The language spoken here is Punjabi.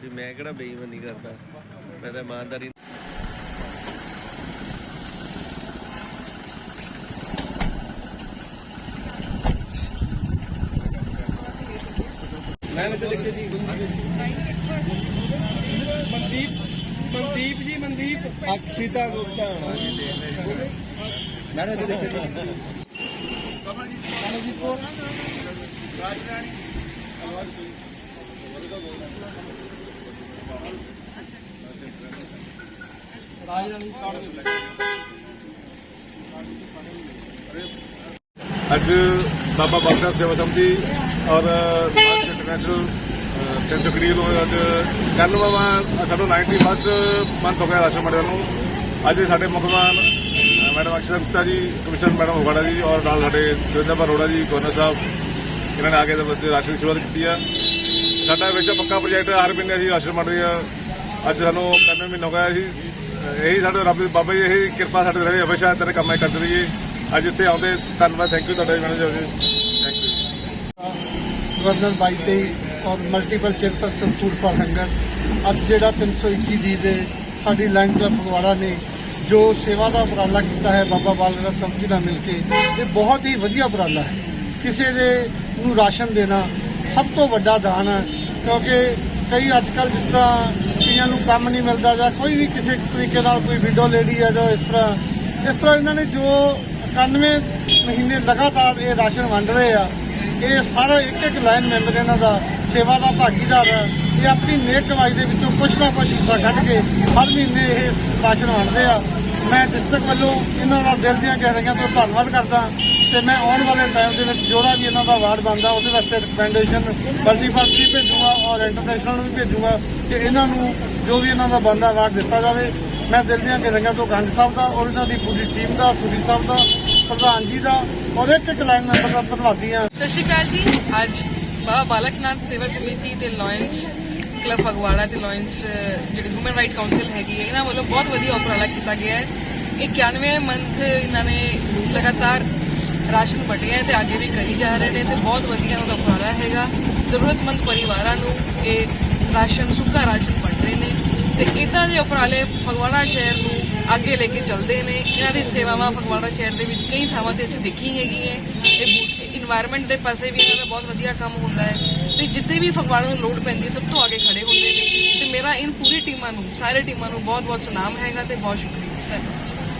ਤੇ ਮੈਂ ਕਿਹੜਾ ਬੇਈਮਾਨੀ ਕਰਦਾ? ਮੈਂ ਤਾਂ ਇਮਾਨਦਾਰੀ ਮੈਂ ਤੇ ਦੇਖਿਓ ਜੀ ਮਨਦੀਪ ਮਨਦੀਪ ਜੀ ਮਨਦੀਪ। ਅਕਸ਼ਿਤਾ ਗੁਪਤਾ। ਹੋਣਾ ਜੀ। ਮੈਂ ਤੇ ਦੇਖਿਓ ਜੀ ਕਮਲਜੀਤ ਕੌਰ ਰਾਜਰਾਣੀ ਕਾਰਡ ਦੇ ਅੱਜ ਬਾਬਾ ਬਾਬਾ ਸੇਵਾ ਸਮਿਤੀ ਔਰ ਇੰਟਰਨੈਸ਼ਨਲ ਤਿੰਨ ਤਕਰੀਰ ਅੱਜ। ਅੱਜ 91ਵਾਂ ਸਾਨੂੰ 90 ਫਸਟ ਮੰਥ ਹੋ ਗਿਆ ਰਾਸ਼ਨ ਮੰਡਲ ਨੂੰ। ਅੱਜ ਸਾਡੇ ਮੁਖਮਾਨ madam ਅਕਸ਼ਰ Gupta ji, commissioner madam ਹੋਗੜਾ ਜੀ ਔਰ ਨਾਲ ਸਾਡੇ ਜੋਜਾ ਅਰੋੜਾ ਜੀ, ਗਵਰਨਰ ਸਾਹਿਬ, ਇਹਨਾਂ ਨੇ ਆ ਕੇ ਰਾਸ਼ਨ ਦੀ ਸ਼ੁਰੂਆਤ ਕੀਤੀ ਆ। ਸਾਡਾ ਵਿੱਚ ਪੱਕਾ ਪ੍ਰੋਜੈਕਟ ਹਰ ਮਹੀਨੇ ਅਸੀਂ ਰਾਸ਼ਨ ਮੰਡ ਰਹੇ ਆ। ਅੱਜ ਸਾਨੂੰ 91 ਮਹੀਨਾ ਹੋ ਗਿਆ ਸੀ ਇਹੀ ਸਾਡੇ ਰੱਬ ਦੇ ਬਾਬਾ ਜੀ, ਇਹੀ ਕਿਰਪਾ ਸਾਡੇ ਰਹੇ, ਹਮੇਸ਼ਾ ਤੇਰੇ ਕੰਮਾਂ ਹੀ ਕਰਦੇ ਰਹੀਏ। ਅੱਜ ਇੱਥੇ ਆਉਂਦੇ, ਧੰਨਵਾਦ ਥੈਂਕ ਯੂ ਤੁਹਾਡਾ manager ji. Thank you governor ਬਾਈ ਤੇ ਔਰ multiple chairperson food for hunger ਅੱਜ ਜਿਹੜਾ 321 ਦੀ ਦੇ ਸਾਡੀ ਲਾਈਨ ਕਲੱਬ ਫਗਵਾੜਾ ਨੇ ਜੋ ਸੇਵਾ ਦਾ ਉਪਰਾਲਾ ਕੀਤਾ ਹੈ, ਬਾਬਾ ਬਾਲਰਾ ਜੀ ਨਾਲ ਮਿਲ ਕੇ, ਇਹ ਬਹੁਤ ਹੀ ਵਧੀਆ ਉਪਰਾਲਾ ਹੈ। ਕਿਸੇ ਦੇ ਨੂੰ ਰਾਸ਼ਨ ਦੇਣਾ ਸਭ ਤੋਂ ਵੱਡਾ ਦਾਨ ਹੈ, ਕਿਉਂਕਿ ਕਈ ਅੱਜ ਕੱਲ੍ਹ ਜਿਸ ਤਰ੍ਹਾਂ ਕਈਆਂ ਨੂੰ ਕੰਮ ਨਹੀਂ ਮਿਲਦਾ ਜਾਂ ਕੋਈ ਵੀ ਕਿਸੇ ਤਰੀਕੇ ਨਾਲ ਕੋਈ ਵਿਡੋ ਲੇਡੀ ਹੈ ਜਾਂ ਇਸ ਤਰ੍ਹਾਂ ਇਸ ਤਰ੍ਹਾਂ ਇਹਨਾਂ ਨੇ ਜੋ 91 ਮਹੀਨੇ ਲਗਾਤਾਰ ਇਹ ਰਾਸ਼ਨ ਵੰਡ ਰਹੇ ਆ, ਇਹ ਸਾਰਾ ਇੱਕ ਇੱਕ ਲਾਈਨ ਮੈਂਬਰ ਇਹਨਾਂ ਦਾ ਸੇਵਾ ਦਾ ਭਾਗੀਦਾਰ ਹੈ। ਇਹ ਆਪਣੀ ਨੇਕ ਕਮਾਈ ਦੇ ਵਿੱਚੋਂ ਕੁਛ ਨਾ ਕੁਛ ਹਿੱਸਾ ਕੱਢ ਕੇ ਹਰ ਮਹੀਨੇ ਇਹ ਰਾਸ਼ਨ ਵੰਡਦੇ ਆ। ਮੈਂ ਡਿਸਟ੍ਰਿਕਟ ਵੱਲੋਂ ਇਹਨਾਂ ਦਾ ਦਿਲ ਦੀਆਂ ਗਹਿਰਾਈਆਂ ਤੋਂ ਧੰਨਵਾਦ ਕਰਦਾ ਤੇ ਮੈਂ ਆਉਣ ਵਾਲੇ ਟਾਈਮ ਦੇ ਵਿੱਚ ਜਿਹੜਾ ਵੀ ਇਹਨਾਂ ਦਾ ਅਵਾਰਡ ਬਣਦਾ, ਉਹਦੇ ਵਾਸਤੇ ਰਿਕਮੈਂਡੇਸ਼ਨ ਵਰਜੀ ਫਰਜੀ ਭੇਜੂਗਾ ਔਰ ਇੰਟਰਨੈਸ਼ਨਲ ਵੀ ਭੇਜੂਗਾ ਕਿ ਇਹਨਾਂ ਨੂੰ ਜੋ ਵੀ ਇਹਨਾਂ ਦਾ ਬਣਦਾ ਅਵਾਰਡ ਦਿੱਤਾ ਜਾਵੇ। ਮੈਂ ਦਿਲ ਦੀਆਂ ਗਹਿਰਾਈਆਂ ਤੋਂ ਗੰਗ ਸਾਹਿਬ ਦਾ ਔਰ ਇਹਨਾਂ ਦੀ ਪੂਰੀ ਟੀਮ ਦਾ, ਸੂਰੀ ਸਾਹਿਬ ਦਾ, ਪ੍ਰਧਾਨ ਜੀ ਦਾ ਔਰ ਇੱਕ ਇੱਕ ਲਾਈਨ ਮੈਂਬਰ ਦਾ ਧੰਨਵਾਦੀ ਹਾਂ। ਸਤਿ ਸ਼੍ਰੀ ਅਕਾਲ ਜੀ। ਅੱਜ ਬਾਬਾ ਬਾਲਕਨਾਥ ਸੇਵਾ ਸਮਿਤੀ ਤੇ ਲਾਇਨਸ ਕਲੱਬ ਫਗਵਾੜਾ ਤੇ ਲਾਇਨਸ ਜਿਹੜੀ ਹਿਊਮਨ ਰਾਈਟ ਕਾਉਂਸਲ ਹੈਗੀ ਹੈ, ਇਹਨਾਂ ਵੱਲੋਂ ਬਹੁਤ ਵਧੀਆ ਉਪਰਾਲਾ ਕੀਤਾ ਗਿਆ ਹੈ। ਇਹ 91 ਮੰਥ ਇਹਨਾਂ ਨੇ ਲਗਾਤਾਰ ਰਾਸ਼ਨ ਵੰਡਿਆ ਹੈ ਤੇ ਅੱਗੇ ਵੀ ਕਰੀ ਜਾ ਰਹੇ ਨੇ ਤੇ ਬਹੁਤ ਵਧੀਆ ਇਹਨਾਂ ਦਾ ਉਪਰਾਲਾ ਹੈਗਾ। ਜ਼ਰੂਰਤਮੰਦ ਪਰਿਵਾਰਾਂ ਨੂੰ ਇਹ ਰਾਸ਼ਨ, ਸੁੱਕਾ ਰਾਸ਼ਨ ਵੰਡ ਰਹੇ ਨੇ। ਤੇ ਇਦਾਂ ਦੇ ਉਪਰਾਲੇ ਫਗਵਾੜਾ ਸ਼ਹਿਰ ਨੂੰ ਅੱਗੇ ਲੈ ਕੇ ਚੱਲਦੇ ਨੇ। ਇਹਨਾਂ ਦੀ ਸੇਵਾਵਾਂ ਫਗਵਾੜਾ ਸ਼ਹਿਰ ਦੇ ਵਿੱਚ ਕਈ ਥਾਵਾਂ ਤੇ ਅਸੀਂ ਦੇਖੀ ਹੈਗੀ ਹੈ ਇਹ ਇਨਵਾਇਰਨਮੈਂਟ ਦੇ ਪਾਸੇ ਵੀ ਇਹਨਾਂ ਦਾ ਬਹੁਤ ਵਧੀਆ ਕੰਮ ਹੁੰਦਾ ਹੈ। ਤੇ ਜਿੱਥੇ ਵੀ ਫਗਵਾੜਾ ਨੂੰ ਲੋੜ ਪੈਂਦੀ ਸਭ ਤੋਂ ਅੱਗੇ ਖੜੇ ਹੁੰਦੇ ਨੇ। ਤੇ ਮੇਰਾ ਇਨ ਪੂਰੀ ਟੀਮਾਂ ਨੂੰ, ਸਾਰੇ ਟੀਮਾਂ ਨੂੰ ਬਹੁਤ ਬਹੁਤ ਸਲਾਮ ਹੈਗਾ ਤੇ ਬਹੁਤ ਸ਼ੁਕਰੀਆ। ਧੰਨਵਾਦ